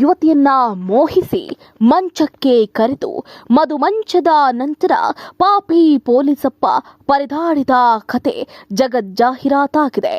ಯುವತಿಯನ್ನ ಮೋಹಿಸಿ ಮಂಚಕ್ಕೆ ಕರೆದು ಮಧುಮಂಚದ ನಂತರ ಪಾಪಿ ಪೊಲೀಸಪ್ಪ ಪರಿದಾಡಿದ ಕತೆ ಜಗಜ್ಜಾಹೀರಾತಾಗಿದೆ.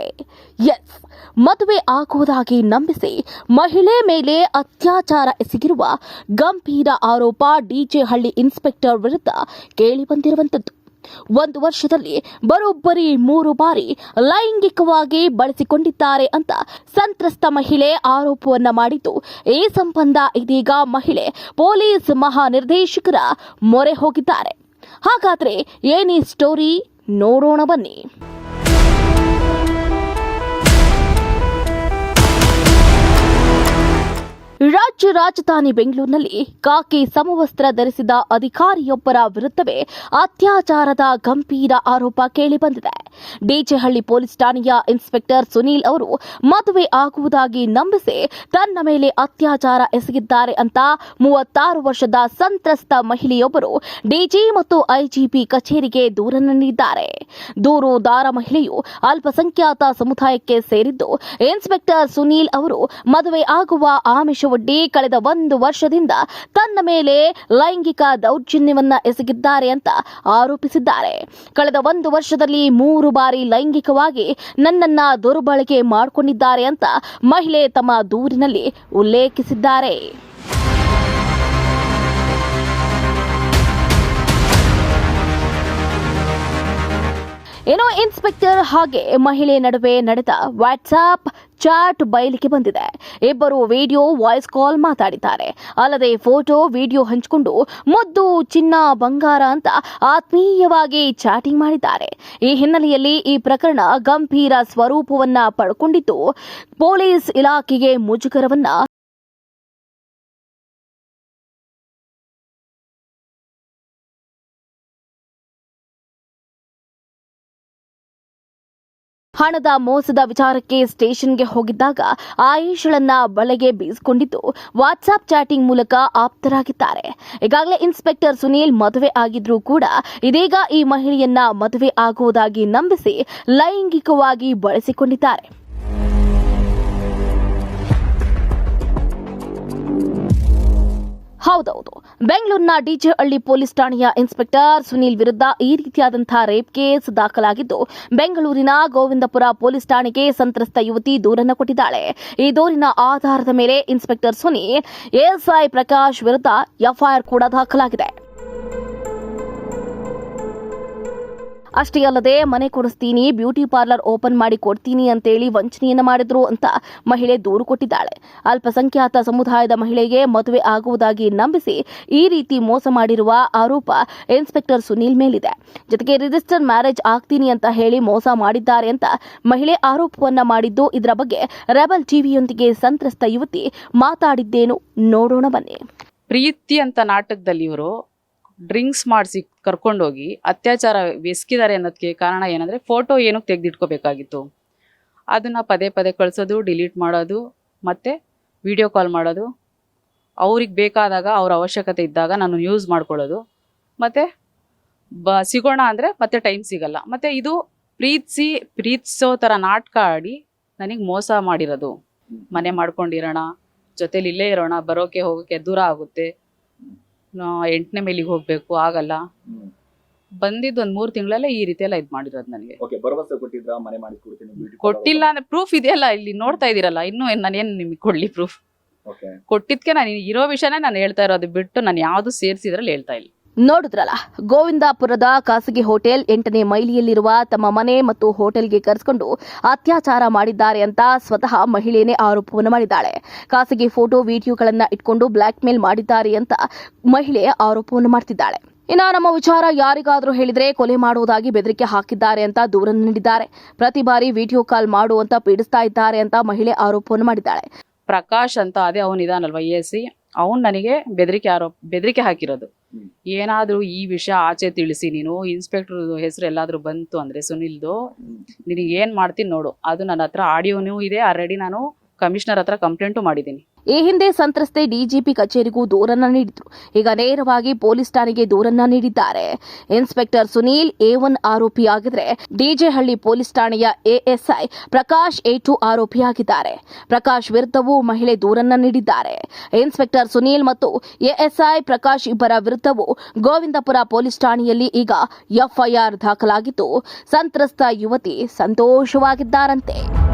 ಎಸ್, ಮದುವೆ ಆಗುವುದಾಗಿ ನಂಬಿಸಿ ಮಹಿಳೆ ಮೇಲೆ ಅತ್ಯಾಚಾರ ಎಸಗಿರುವ ಗಂಭೀರ ಆರೋಪ ಡಿಜೆ ಹಳ್ಳಿ ಇನ್ಸ್ಪೆಕ್ಟರ್ ವಿರುದ್ಧ ಕೇಳಿಬಂದಿರುವಂತದ್ದು ಒಂದು ವರ್ಷದಲ್ಲಿ ಬರೋಬ್ಬರಿ ಮೂರು ಬಾರಿ ಲೈಂಗಿಕವಾಗಿ ಬಳಸಿಕೊಂಡಿದ್ದಾರೆ ಅಂತ ಸಂತ್ರಸ್ತ ಮಹಿಳೆ ಆರೋಪವನ್ನ ಮಾಡಿದ್ದು. ಈ ಸಂಬಂಧ ಇದೀಗ ಮಹಿಳೆ ಪೊಲೀಸ್ ಮಹಾನಿರ್ದೇಶಕರ ಮೊರೆ ಹೋಗಿದ್ದಾರೆ. ಹಾಗಾದ್ರೆ ಏನಿ ಸ್ಟೋರಿ ನೋಡೋಣ ಬನ್ನಿ. ರಾಜ್ಯ ರಾಜಧಾನಿ ಬೆಂಗಳೂರಿನಲ್ಲಿ ಕಾಕಿ ಸಮವಸ್ತ್ರ ಧರಿಸಿದ ಅಧಿಕಾರಿಯೊಬ್ಬರ ವಿರುದ್ಧವೇ ಅತ್ಯಾಚಾರದ ಗಂಭೀರ ಆರೋಪ ಕೇಳಿಬಂದಿದೆ. ಡಿಜೆಹಳ್ಳಿ ಪೊಲೀಸ್ ಠಾಣೆಯ ಇನ್ಸ್ಪೆಕ್ಟರ್ ಸುನೀಲ್ ಅವರು ಮದುವೆ ಆಗುವುದಾಗಿ ನಂಬಿಸಿ ತನ್ನ ಮೇಲೆ ಅತ್ಯಾಚಾರ ಎಸಗಿದ್ದಾರೆ ಅಂತ ಮೂವತ್ತಾರು ವರ್ಷದ ಸಂತ್ರಸ್ತ ಮಹಿಳೆಯೊಬ್ಬರು ಡಿಜಿ ಮತ್ತು ಐಜಿಪಿ ಕಚೇರಿಗೆ ದೂರ ನೀಡಿದ್ದಾರೆ. ದೂರುದಾರ ಮಹಿಳೆಯು ಅಲ್ಪಸಂಖ್ಯಾತ ಸಮುದಾಯಕ್ಕೆ ಸೇರಿದ್ದು, ಇನ್ಸ್ಪೆಕ್ಟರ್ ಸುನೀಲ್ ಅವರು ಮದುವೆ ಆಗುವ ಆಮಿಷವೊಡ್ಡಿ ಕಳೆದ ಒಂದು ವರ್ಷದಿಂದ ತನ್ನ ಮೇಲೆ ಲೈಂಗಿಕ ದೌರ್ಜನ್ಯವನ್ನ ಎಸಗಿದ್ದಾರೆ ಅಂತ ಆರೋಪಿಸಿದ್ದಾರೆ. ಕಳೆದ ಒಂದು ವರ್ಷದಲ್ಲಿ ಮೂರು ಬಾರಿ ಲೈಂಗಿಕವಾಗಿ ನನ್ನನ್ನ ದುರ್ಬಳಕೆ ಮಾಡಿಕೊಂಡಿದ್ದಾರೆ ಅಂತ ಮಹಿಳೆ ತಮ್ಮ ದೂರಿನಲ್ಲಿ ಉಲ್ಲೇಖಿಸಿದ್ದಾರೆ. ಏನೋ ಇನ್ಸ್ಪೆಕ್ಟರ್ ಹಾಗೆ ಮಹಿಳೆ ನಡುವೆ ನಡೆದ ವಾಟ್ಸಾಪ್ ಚಾಟ್ ಬಯಲಿಗೆ ಬಂದಿದೆ. ಇಬ್ಬರು ವಿಡಿಯೋ ವಾಯ್ಸ್ ಕಾಲ್ ಮಾತಾಡಿದ್ದಾರೆ. ಅಲ್ಲದೆ ಫೋಟೋ, ವಿಡಿಯೋ ಹಂಚಿಕೊಂಡು ಮುದ್ದು, ಚಿನ್ನ, ಬಂಗಾರ ಅಂತ ಆತ್ಮೀಯವಾಗಿ ಚಾಟಿಂಗ್ ಮಾಡಿದ್ದಾರೆ. ಈ ಹಿನ್ನೆಲೆಯಲ್ಲಿ ಈ ಪ್ರಕರಣ ಗಂಭೀರ ಸ್ವರೂಪವನ್ನ ಪಡ್ಕೊಂಡಿದ್ದು, ಪೊಲೀಸ್ ಇಲಾಖೆಗೆ ಮುಜುಗರವನ್ನ ಹಣದ ಮೋಸದ ವಿಚಾರಕ್ಕೆ ಸ್ಟೇಷನ್ಗೆ ಹೋಗಿದ್ದಾಗ ಆಯುಷ್ಗಳನ್ನ ಬಲೆಗೆ ಬೀಸಿಕೊಂಡಿದ್ದು ವಾಟ್ಸ್ಆಪ್ ಚಾಟಿಂಗ್ ಮೂಲಕ ಆಪ್ತರಾಗಿದ್ದಾರೆ. ಈಗಾಗಲೇ ಇನ್ಸ್ಪೆಕ್ಟರ್ ಸುನೀಲ್ ಮದುವೆ ಆಗಿದ್ರೂ ಕೂಡ ಇದೀಗ ಈ ಮಹಿಳೆಯನ್ನ ಮದುವೆ ಆಗುವುದಾಗಿ ನಂಬಿಸಿ ಲೈಂಗಿಕವಾಗಿ ಬಳಸಿಕೊಂಡಿದ್ದಾರೆ. ಹೌದೌದು. ಬೆಂಗಳೂರಿನ ಡಿಜೆ ಹಳ್ಳಿ ಪೊಲೀಸ್ ಠಾಣೆಯ ಇನ್ಸ್ಪೆಕ್ಟರ್ ಸುನೀಲ್ ವಿರುದ್ಧ ಈ ರೀತಿಯಾದಂತಹ ರೇಪ್ ಕೇಸ್ ದಾಖಲಾಗಿದ್ದು, ಬೆಂಗಳೂರಿನ ಗೋವಿಂದಪುರ ಪೊಲೀಸ್ ಠಾಣೆಗೆ ಸಂತ್ರಸ್ತ ಯುವತಿ ದೂರನ್ನು ಕೊಟ್ಟಿದ್ದಾಳೆ. ಈ ದೂರಿನ ಆಧಾರದ ಮೇಲೆ ಇನ್ಸ್ಪೆಕ್ಟರ್ ಸುನೀಲ್ ಎಎಸ್ಐ ಪ್ರಕಾಶ್ ವಿರುದ್ಧ ಎಫ್ಐಆರ್ ಕೂಡ ದಾಖಲಾಗಿದೆ. ಅಷ್ಟೇ ಅಲ್ಲದೆ ಮನೆ ಕೊಡಿಸ್ತೀನಿ, ಬ್ಯೂಟಿ ಪಾರ್ಲರ್ ಓಪನ್ ಮಾಡಿ ಕೊಡ್ತೀನಿ ಅಂತೇಳಿ ವಂಚನೆಯನ್ನ ಮಾಡಿದ್ರು ಅಂತ ಮಹಿಳೆ ದೂರು ಕೊಟ್ಟಿದ್ದಾಳೆ. ಅಲ್ಪಸಂಖ್ಯಾತ ಸಮುದಾಯದ ಮಹಿಳೆಗೆ ಮದುವೆ ಆಗುವುದಾಗಿ ನಂಬಿಸಿ ಈ ರೀತಿ ಮೋಸ ಮಾಡಿರುವ ಆರೋಪ ಇನ್ಸ್ಪೆಕ್ಟರ್ ಸುನೀಲ್ ಮೇಲಿದೆ. ಜೊತೆಗೆ ರಿಜಿಸ್ಟರ್ ಮ್ಯಾರೇಜ್ ಆಗ್ತೀನಿ ಅಂತ ಹೇಳಿ ಮೋಸ ಮಾಡಿದ್ದಾರೆ ಅಂತ ಮಹಿಳೆ ಆರೋಪವನ್ನ ಮಾಡಿದ್ದು ಇದರ ಬಗ್ಗೆ ರೆಬಲ್ ಟಿವಿಯೊಂದಿಗೆ ಸಂತ್ರಸ್ತ ಯುವತಿ ಮಾತಾಡಿದ್ದೇನು ನೋಡೋಣ ಬನ್ನಿ. ಪ್ರೀತಿ ಅಂತ ನಾಟಕದಲ್ಲಿ ಇವರು ಡ್ರಿಂಕ್ಸ್ ಮಾಡಿಸಿ ಕರ್ಕೊಂಡೋಗಿ ಅತ್ಯಾಚಾರ ಎಸ್ಕಿದ್ದಾರೆ ಅನ್ನೋದಕ್ಕೆ ಕಾರಣ ಏನಂದರೆ ಫೋಟೋ ಏನಕ್ಕೆ ತೆಗೆದಿಟ್ಕೋಬೇಕಾಗಿತ್ತು. ಅದನ್ನು ಪದೇ ಪದೇ ಕಳಿಸೋದು, ಡಿಲೀಟ್ ಮಾಡೋದು, ಮತ್ತು ವಿಡಿಯೋ ಕಾಲ್ ಮಾಡೋದು. ಅವ್ರಿಗೆ ಬೇಕಾದಾಗ ಅವ್ರ ಅವಶ್ಯಕತೆ ಇದ್ದಾಗ ನಾನು ಯೂಸ್ ಮಾಡ್ಕೊಳ್ಳೋದು. ಮತ್ತು ಬ, ಸಿಗೋಣ ಅಂದರೆ ಮತ್ತೆ ಟೈಮ್ ಸಿಗಲ್ಲ. ಮತ್ತು ಇದು ಪ್ರೀತಿಸಿ, ಪ್ರೀತಿಸೋ ಥರ ನಾಟಕ ಆಡಿ ನನಗೆ ಮೋಸ ಮಾಡಿರೋದು. ಮನೆ ಮಾಡ್ಕೊಂಡಿರೋಣ, ಜೊತೇಲಿ ಇಲ್ಲೇ ಇರೋಣ, ಬರೋಕೆ ಹೋಗೋಕೆ ದೂರ ಆಗುತ್ತೆ. ಎಂಟನೇ ಮೇಲಿಗೆ ಹೋಗ್ಬೇಕು ಆಗಲ್ಲ. ಬಂದಿದ್ದು ಒಂದ್ ಮೂರ್ ತಿಂಗಳಲ್ಲೇ ಈ ರೀತಿ ಎಲ್ಲ ಇದ್ ಮಾಡಿರೋದು ನನಗೆ ಓಕೆ ಭರವಸೆ ಕೊಟ್ಟಿದ್ರ? ಮನೆ ಮಾಡಿ ಕೊಡ್ತೀನಿ beauty parlor ಕೊಟ್ಟಿಲ್ಲ ಅಂದ್ರೆ ಪ್ರೂಫ್ ಇದೆಯಲ್ಲ ಇಲ್ಲಿ ನೋಡ್ತಾ ಇದೀರಲ್ಲ ಇನ್ನೂ ನಾನೇನ್ ನಿಮಗೆ ಕೊಡ್ಲಿ ಪ್ರೂಫ್ ಓಕೆ ಕೊಟ್ಟಿದ್ಕೆ ನಾನು ಇರೋ ವಿಷಯನೇ ನಾನು ಹೇಳ್ತಾ ಇರೋದು ಬಿಟ್ಟು ನಾನು ಯಾವ್ದು ಸೇರಿಸಿದ್ರಲ್ಲಿ ಹೇಳ್ತಾ ಇಲ್ಲ. ನೋಡಿದ್ರಲ್ಲ, ಗೋವಿಂದಾಪುರದ ಖಾಸಗಿ ಹೋಟೆಲ್ ಎಂಟನೇ ಮೈಲಿಯಲ್ಲಿರುವ ತಮ್ಮ ಮನೆ ಮತ್ತು ಹೋಟೆಲ್ಗೆ ಕರೆಸಿಕೊಂಡು ಅತ್ಯಾಚಾರ ಮಾಡಿದ್ದಾರೆ ಅಂತ ಸ್ವತಃ ಮಹಿಳೆಯೇ ಆರೋಪವನ್ನು ಮಾಡಿದ್ದಾಳೆ. ಖಾಸಗಿ ಫೋಟೋ, ವಿಡಿಯೋಗಳನ್ನ ಇಟ್ಕೊಂಡು ಬ್ಲಾಕ್ ಮೇಲ್ ಮಾಡಿದ್ದಾರೆ ಅಂತ ಮಹಿಳೆ ಆರೋಪವನ್ನು ಮಾಡ್ತಿದ್ದಾಳೆ. ಇನ್ನ ನಮ್ಮ ವಿಚಾರ ಯಾರಿಗಾದರೂ ಹೇಳಿದ್ರೆ ಕೊಲೆ ಮಾಡುವುದಾಗಿ ಬೆದರಿಕೆ ಹಾಕಿದ್ದಾರೆ ಅಂತ ದೂರನ್ನು ನೀಡಿದ್ದಾರೆ. ಪ್ರತಿ ಬಾರಿ ವಿಡಿಯೋ ಕಾಲ್ ಮಾಡುವಂತ ಪೀಡಿಸ್ತಾ ಇದ್ದಾರೆ ಅಂತ ಮಹಿಳೆ ಆರೋಪವನ್ನು ಮಾಡಿದ್ದಾಳೆ. ಪ್ರಕಾಶ್ ಅಂತ ಅದೇ ಅವನಿದಾನಲ್ವಾ, ಎ ಸಿ? ಅವ್ನು ನನಗೆ ಬೆದರಿಕೆ ಆರೋಪ ಬೆದರಿಕೆ ಹಾಕಿರೋದು. ಏನಾದರೂ ಈ ವಿಷಯ ಆಚೆ ತಿಳಿಸಿ ನೀನು ಇನ್ಸ್ಪೆಕ್ಟರ್ ಹೆಸರು ಎಲ್ಲಾದರೂ ಬಂತು ಅಂದ್ರೆ ಸುನಿಲ್ದು ನಿನಗೆ ಏನು ಮಾಡ್ತೀನಿ ನೋಡು. ಅದು ನನ್ನ ಹತ್ರ ಆಡಿಯೋನೂ ಇದೆ ಆಲ್ರೆಡಿ ನಾನು ಕಮಿಷನರ್ ಹತ್ರ ಕಂಪ್ಲೇಂಟು ಮಾಡಿದ್ದೀನಿ. ಈ ಹಿಂದೆ ಸಂತ್ರಸ್ತೆ ಡಿಜಿಪಿ ಕಚೇರಿಗೂ ದೂರನ್ನ ನೀಡಿದ್ರು. ಈಗ ನೇರವಾಗಿ ಪೊಲೀಸ್ ಠಾಣೆಗೆ ದೂರನ್ನ ನೀಡಿದ್ದಾರೆ. ಇನ್ಸ್ಪೆಕ್ಟರ್ ಸುನೀಲ್ ಎ ಒನ್ ಆರೋಪಿಯಾಗಿದ್ರೆ ಡಿಜೆಹಳ್ಳಿ ಪೊಲೀಸ್ ಠಾಣೆಯ ಎಎಸ್ಐ ಪ್ರಕಾಶ್ ಎ ಟು ಆರೋಪಿಯಾಗಿದ್ದಾರೆ ಪ್ರಕಾಶ್ ವಿರುದ್ಧವೂ ಮಹಿಳೆ ದೂರನ್ನ ನೀಡಿದ್ದಾರೆ. ಇನ್ಸ್ಪೆಕ್ಟರ್ ಸುನೀಲ್ ಮತ್ತು ಎಎಸ್ಐ ಪ್ರಕಾಶ್ ಇಬ್ಬರ ವಿರುದ್ಧವೂ ಗೋವಿಂದಪುರ ಪೊಲೀಸ್ ಠಾಣೆಯಲ್ಲಿ ಈಗ ಎಫ್ಐಆರ್ ದಾಖಲಾಗಿದ್ದು ಸಂತ್ರಸ್ತ ಯುವತಿ ಸಂತೋಷವಾಗಿದ್ದಾರಂತೆ.